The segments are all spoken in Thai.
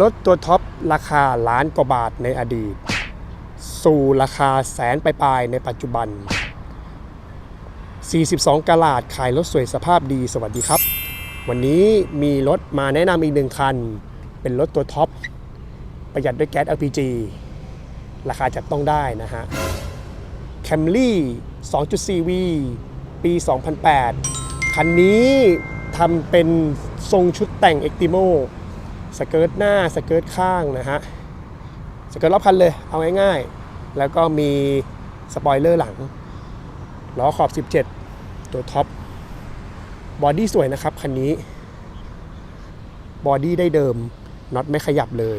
รถตัวท็อปราคาล้านกว่าบาทในอดีต สู่ราคาแสนปลายๆในปัจจุบัน 42กะลาดขายรถสวยสภาพดีสวัสดีครับ วันนี้มีรถมาแนะนำอีกหนึ่งคัน เป็นรถตัวท็อป ประหยัดด้วยแก๊ส LPG ราคาจับต้องได้นะฮะ Camry 2.4V ปี 2008 คันนี้ทำเป็นทรงชุดแต่ง Actimo สเกิร์ตหน้าสเกิร์ตข้างนะฮะสเกิร์ตรอบคันเลยเอาง่ายๆ แล้วก็มีสปอยเลอร์หลังล้อขอบ 17 ตัวท็อปบอดี้สวยนะครับคันนี้บอดี้ได้เดิมน็อตไม่ขยับเลย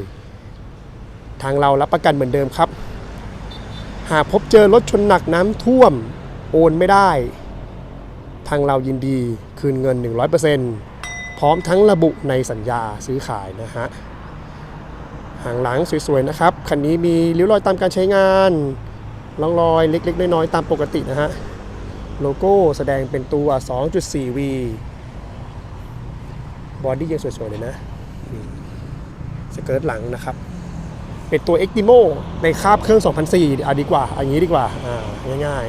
ทางเรารับประกันเหมือนเดิมครับ หากพบเจอรถชนหนักน้ำท่วมโอนไม่ได้ ทางเรายินดีคืนเงิน 100% ร้อมทั้งระบุในสัญญาซื้อขายนะฮะหางหลังสวยๆนะครับคันนี้มีริ้วรอยตามการใช้งานร่องรอยเล็กๆ น้อยๆ ตามปกตินะฮะโลโก้แสดงเป็นตัว 2.4V บอดี้ยังสวยๆเลยนะสเกิร์ตหลังนะครับ เป็นตัว e x t i m o ในคาบเครื่อง 2004อะดีกว่าอันนี้ดีกว่าอ่าง่าย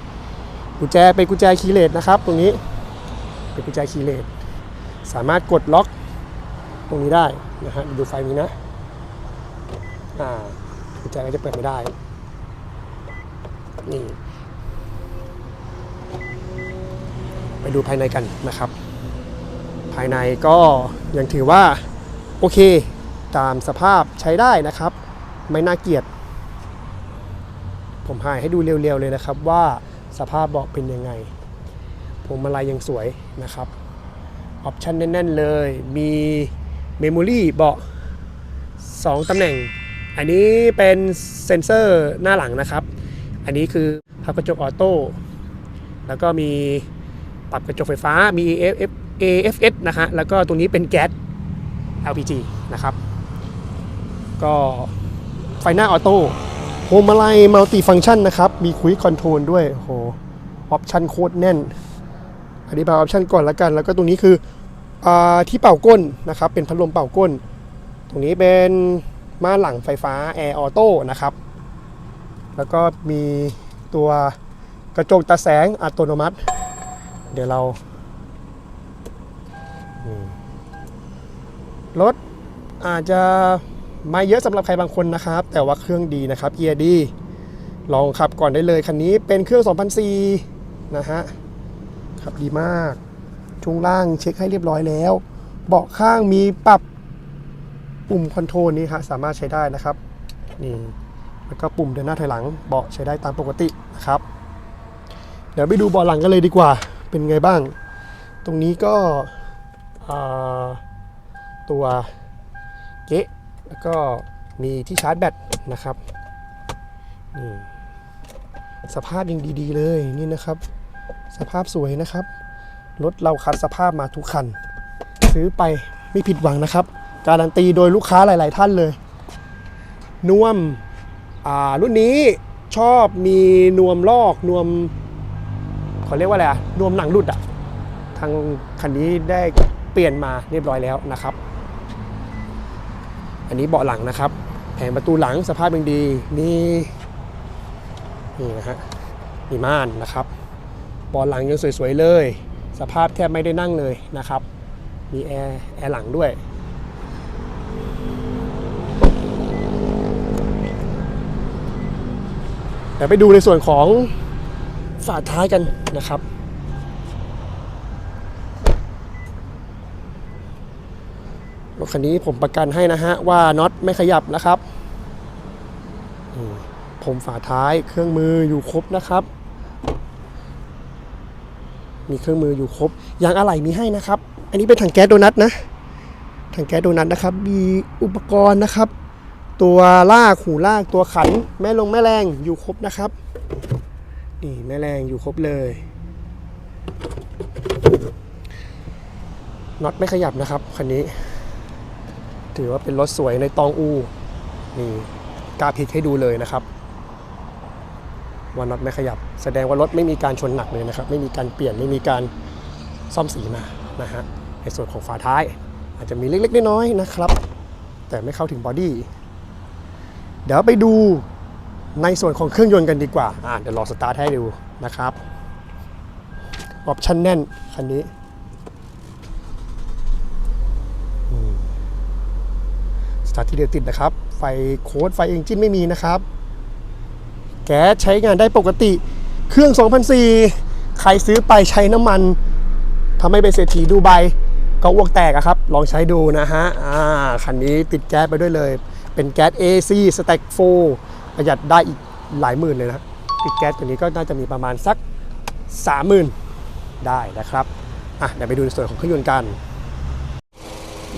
ๆ กุญแจเป็นกุญแจคีย์เลสนะครับ ตรงนี้เป็นกุญแจคีย์เลส สามารถกดล็อกตรงนี้ได้นะฮะดูไฟนี้นะอ่ากุญแจก็จะเปิดไม่ได้ นี่ ไปดูภายในกันนะครับ ภายในก็ยังถือว่า โอเค ตามสภาพใช้ได้นะครับ ไม่น่าเกลียด ผมหายให้ดูเร็วๆเลยนะครับว่าสภาพเบาะเป็นยังไงพวงมาลัยยังสวยนะครับ ออปชันแน่น ๆ เลย มีเมมโมรี่เบาะ2ตำแหน่ง อันนี้เป็นเซ็นเซอร์หน้าหลังนะครับ อันนี้คือพับกระจกออโต้ แล้วก็มีปรับกระจกไฟฟ้า มี AF AFS นะฮะ แล้วก็ตรงนี้เป็นแก๊ส LPG นะครับ ก็ไฟหน้าออโต้พวงมาลัยมัลติฟังชันนะครับ มีคุยคอนโทรลด้วยโหออปชันโคตรแน่นอธิบายออปชันก่อนละกัน แล้วก็ตรงนี้คือ ที่เป่าก้นนะครับเป็นพัดลมเป่าก้น ตรงนี้เป็นม่านหลังไฟฟ้าแอร์ออโต้นะครับ แล้วก็มีตัวกระจกตาแสงอัตโนมัติ เดี๋ยวเรารถอาจจะไม่เยอะสำหรับใครบางคนนะครับ แต่ว่าเครื่องดีนะครับเกียร์ดี ลองขับก่อนได้เลยคันนี้เป็นเครื่อง 2004นะฮะขับดีมาก ช่วงล่างเช็คให้เรียบร้อยแล้ว เบาะข้างมีปรับปุ่มคอนโทรลนี้ครับสามารถใช้ได้นะครับนี่แล้วก็ปุ่มเดินหน้าถอยหลังเบาะใช้ได้ตามปกตินะครับ เดี๋ยวไปดูเบาะหลังกันเลยดีกว่า เป็นไงบ้าง ตรงนี้ก็ตัวเก๊ะแล้วก็มีที่ชาร์จแบตนะครับนี่สภาพยังดีๆเลยนี่นะครับ สภาพสวยนะครับ รถเราคัดสภาพมาทุกคัน ซื้อไปไม่ผิดหวังนะครับ การันตีโดยลูกค้าหลาย ๆ ท่านเลยนวมอ่ารุ่นนี้ชอบมีนวมลอกนวมเขาเรียกว่าอะไรอะนวมหนังหลุดอะทางคันนี้ได้เปลี่ยนมาเรียบร้อยแล้วนะครับ อันนี้เบาะหลังนะครับ แผงประตูหลังสภาพยังดีมีนี่นะฮะมีม่านนะครับเบาะหลังยังสวย ๆ เลย สภาพแทบไม่ได้นั่งเลยนะครับ มีแอร์แอร์หลังด้วย เดี๋ยวไปดูในส่วนของฝาท้ายกันนะครับรถคันนี้ผมประกันให้นะฮะ ว่าน็อตไม่ขยับนะครับ ผมฝาท้ายเครื่องมืออยู่ครบนะครับ มีเครื่องมืออยู่ครบยางอะไหล่มีให้นะครับ อันนี้เป็นถังแก๊สโดนัทนะถังแก๊สโดนัทนะครับ มีอุปกรณ์นะครับ ตัวลากหูลากตัวขัน แม่ลงแม่แรงอยู่ครบนะครับนี่แม่แรงอยู่ครบเลยน็อตไม่ขยับนะครับคันนี้ ถือว่าเป็นรถสวยในตองอูนี่กาพิกให้ดูเลยนะครับ ว่าน็อตไม่ขยับ แสดงว่ารถไม่มีการชนหนักเลยนะครับ ไม่มีการเปลี่ยนไม่มีการซ่อมสีมานะฮะในส่วนของฝาท้าย อาจจะมีเล็กๆน้อยๆนะครับ แต่ไม่เข้าถึงบอดี้เดี๋ยวไปดูในส่วนของเครื่องยนต์กันดีกว่าอ่าเดี๋ยวรอสตาร์ทให้ดูนะครับออปชั่นแน่นคันนี้สตาร์ทที่เดียวติดนะครับ ไฟโค้ดไฟเอนจินไม่มีนะครับ แก๊สใช้งานได้ปกติ เครื่อง 2004 ใครซื้อไปใช้น้ำมันทำให้เป็นเศรษฐีดูไบก็อ้วกแตกอะครับ ลองใช้ดูนะฮะอ่าคันนี้ติดแก๊สไปด้วยเลย เป็นแก๊ส AC Stack 4ประหยัดได้อีกหลายหมื่นเลยนะติดแก๊สตัวนี้ก็น่าจะมีประมาณสัก 30,000 ได้นะครับอะเดี๋ยวไปดูในส่วนของเครื่องยนต์กัน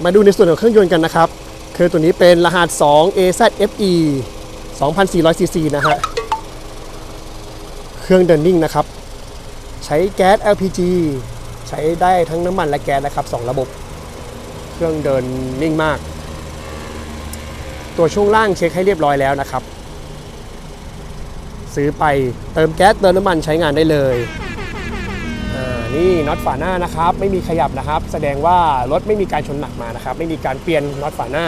มาดูในส่วนของเครื่องยนต์กันนะครับ คือตัวนี้เป็นรหัส 2 AZFE 2,400 cc นะฮะ เครื่องเดินนิ่งนะครับ ใช้แก๊ส LPG ใช้ได้ทั้งน้ำมันและแก๊สนะครับ 2 ระบบ เครื่องเดินนิ่งมาก ตัวช่วงล่างเช็คให้เรียบร้อยแล้วนะครับ ซื้อไปเติมแก๊สเติมน้ำมันใช้งานได้เลยนี่น็อตฝาหน้านะครับ ไม่มีขยับนะครับ แสดงว่ารถไม่มีการชนหนักมานะครับ ไม่มีการเปลี่ยนน็อตฝาหน้า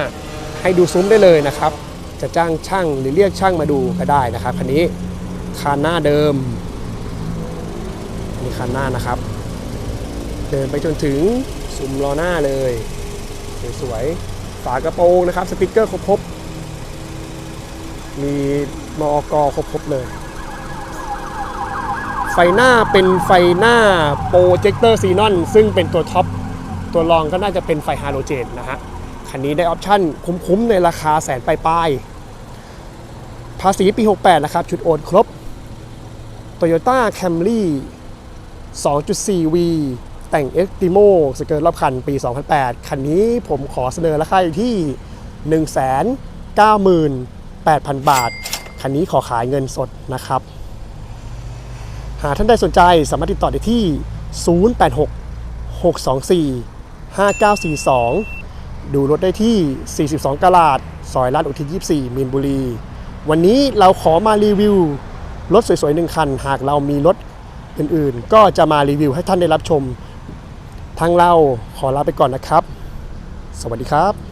ให้ดูซุ้มได้เลยนะครับ จะจ้างช่างหรือเรียกช่างมาดูก็ได้นะครับคันนี้ คานหน้าเดิมนี่คานหน้านะครับ เดินไปจนถึงซุ้มล้อหน้าเลยสวยๆฝากระโปรงนะครับสปิเกอร์ครบๆมีมอกครบๆเลย ไฟหน้าเป็นไฟหน้าโปรเจคเตอร์ซีนอนซึ่งเป็นตัวท็อปตัวรองก็น่าจะเป็นไฟฮาโลเจนนะฮะ คันนี้ได้ออปชั่นคุ้มๆ ในราคาแสนปลายๆภาษีปี 68 นะครับ ชุดโอนครบ Toyota Camry 2.4V แต่ง e x t i m o สเกิร์ตรอบคันปี 2008 คันนี้ผมขอเสนอราคาอยู่ที่ 198,000 บาท คันนี้ขอขายเงินสดนะครับ หากท่านใดสนใจสามารถติดต่อได้ที่ 086 624 5942 ดูรถได้ที่ 42 กลาด ซอยลาดอุทิศ 24 มีนบุรี วันนี้เราขอมารีวิว รถสวยๆหนึ่งคัน หากเรามีรถอื่นๆ ก็จะมารีวิวให้ท่านได้รับชม ทางเราขอลาไปก่อนนะครับ สวัสดีครับ